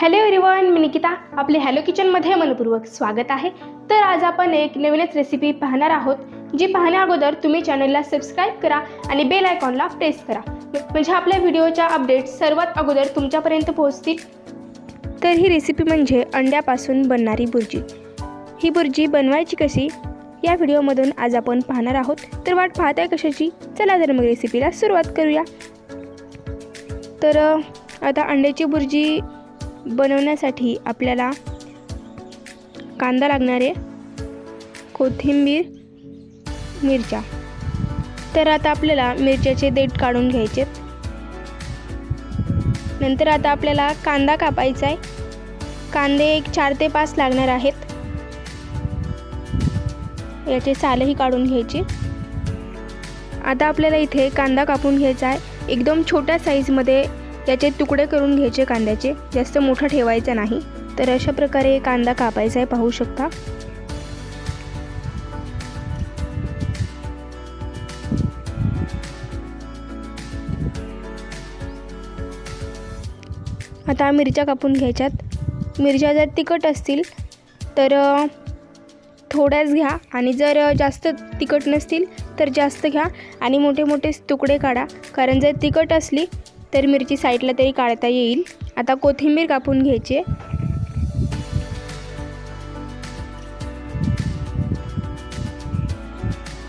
Hello everyone मी निकिता. आपले hello किचनमध्ये मनपूर्वक स्वागत आहे. तर आज आपण एक नवीनच रेसिपी पाहणार आहोत जी पाहण्या अगोदर तुम्ही चॅनलला सबस्क्राईब करा आणि बेल आयकॉनला प्रेस करा. म्हणजे आपल्या व्हिडिओच्या अपडेट्स सर्वात अगोदर तुमच्यापर्यंत पोहोचतील. तर ही रेसिपी म्हणजे अंड्यापासून बनणारी बुर्जी ही बुर्जी बनवायची कशी? या व्हिडिओमधून आज आपण पाहणार आहोत. तर वाट पाहताय कशाची? चला तर मग रेसिपीला सुरुवात करूया. तर आता अंड्याची बुर्जी बनवण्यासाठी आपल्याला कांदा लागणार आहे कोथिंबीर मिरच्या. तर आता आपल्याला मिरच्याचे देठ काढून घ्यायचे. नंतर आता आपल्याला कांदा कापायचा आहे. कांदे एक चार ते पाच लागणार आहेत. याचे सालही काढून घ्यायचे. आता आपल्याला इथे कांदा कापून घ्यायचा आहे. एकदम छोट्या साईजमध्ये याचे तुकडे करून घ्यायचे कांद्याचे. जास्त मोठा ठेवायचा नाही. तर अशा प्रकारे कांदा कापायचा आहे पाहू शकता. आता मिरच्या कापून घ्यायच्यात. मिरच्या जर तिखट असतील तर थोड्याच घ्या. आणि जर जास्त तिखट नसतील तर जास्त घ्या. आणि मोठे मोठे तुकडे काढा. कारण जर तिखट असली तर मिरची साईडला तरी काढता येईल. आता कोथिंबीर कापून घ्यायची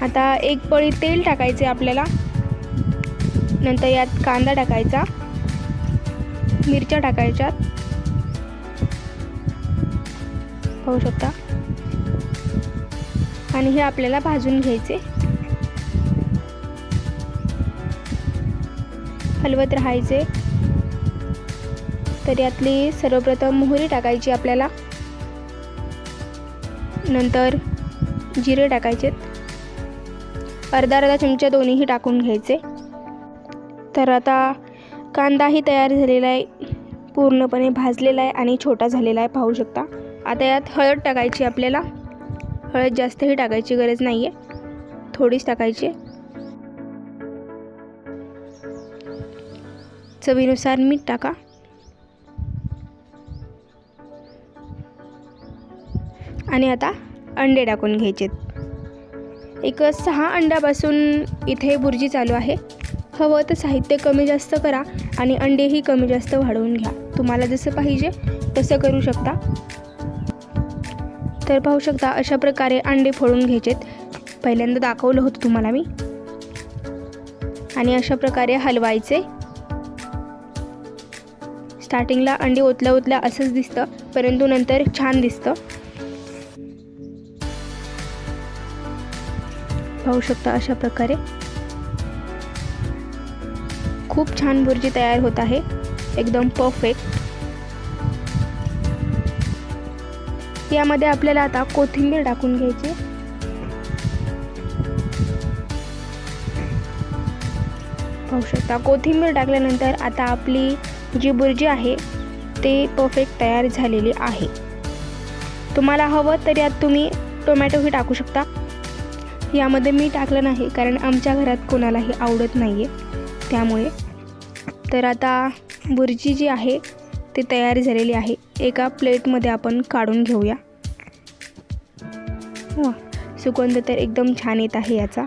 आता एक पळी तेल टाकायचे आपल्याला. नंतर यात कांदा टाकायचा. मिरच्या टाकायच्यात पाहू शकता. आणि हे आपल्याला भाजून घ्यायचे. हलवत राहायचे. तर यातली सर्वप्रथम मोहरी टाकायची आपल्याला. नंतर जिरे टाकायचे अर्धा अर्धा चमचा दोन्हीही टाकून घ्यायचे. तर आता कांदाही तयार झालेला आहे. पूर्णपणे भाजलेला आहे आणि छोटा झालेला आहे पाहू शकता. आता यात हळद टाकायची आपल्याला. हळद जास्तही टाकायची गरज नाही आहे थोडीच टाकायची. चवीनुसार मीठ टाका. आणि आता अंडे टाकून घ्यायचे एक सहा अंड्यापासून इथे बुर्जी चालू आहे. हवं तर साहित्य कमी जास्त करा आणि अंडेही कमी जास्त वाढवून घ्या. तुम्हाला जसं पाहिजे तसं करू शकता. तर पाहू शकता अशा प्रकारे अंडे फोडून घ्यायचेत. पहिल्यांदा दाखवलं होतं तुम्हाला मी. आणि अशा प्रकारे हलवायचे. स्टार्टिंगला अंडी ओतल्या ओतल्या असंच दिसतं परंतु नंतर छान दिसतं. पाहू शकता अशा प्रकारे. खूप छान बुर्जी तयार होत आहे एकदम परफेक्ट यामध्ये आपल्याला आता कोथिंबीर टाकून घ्यायची. पाहू शकता कोथिंबीर टाकल्यानंतर आता आपली जी बुर्जी आहे ते परफेक्ट तयार झालेली आहे. तुम्हाला हवं तर यात तुम्ही टोमॅटोही टाकू शकता. यामध्ये मी टाकलं नाही कारण आमच्या घरात कोणालाही आवडत नाही आहे त्यामुळे. तर आता बुर्जी जी आहे ती तयार झालेली आहे. एका प्लेटमध्ये आपण काढून घेऊया. वा सुगंध तर एकदम छान येत आहे याचा.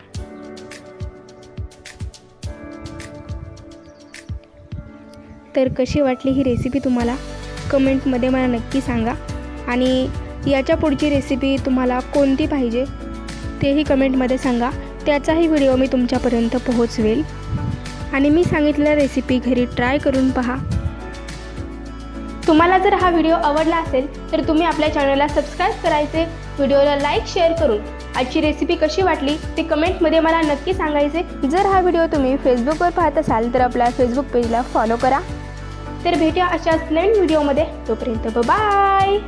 तर कशी वाटली ही रेसिपी तुम्हाला? कमेंटमध्ये मला नक्की सांगा. आणि याच्या पुढची रेसिपी तुम्हाला कोणती पाहिजे तेही कमेंटमध्ये सांगा. त्याचाही व्हिडिओ मी तुमच्यापर्यंत पोहोचवेल. आणि मी सांगितलेल्या रेसिपी घरी ट्राय करून पहा. तुम्हाला जर हा व्हिडिओ आवडला असेल तर तुम्ही आपल्या चॅनलला सबस्क्राईब करायचे व्हिडिओला लाईक शेअर करून. आजची रेसिपी कशी वाटली ते कमेंटमध्ये मला नक्की सांगायचे. जर हा व्हिडिओ तुम्ही फेसबुकवर पाहत असाल तर आपल्या फेसबुक पेजला फॉलो करा. तर भेटूया अशाच नवीन व्हिडिओमध्ये तोपर्यंत बाय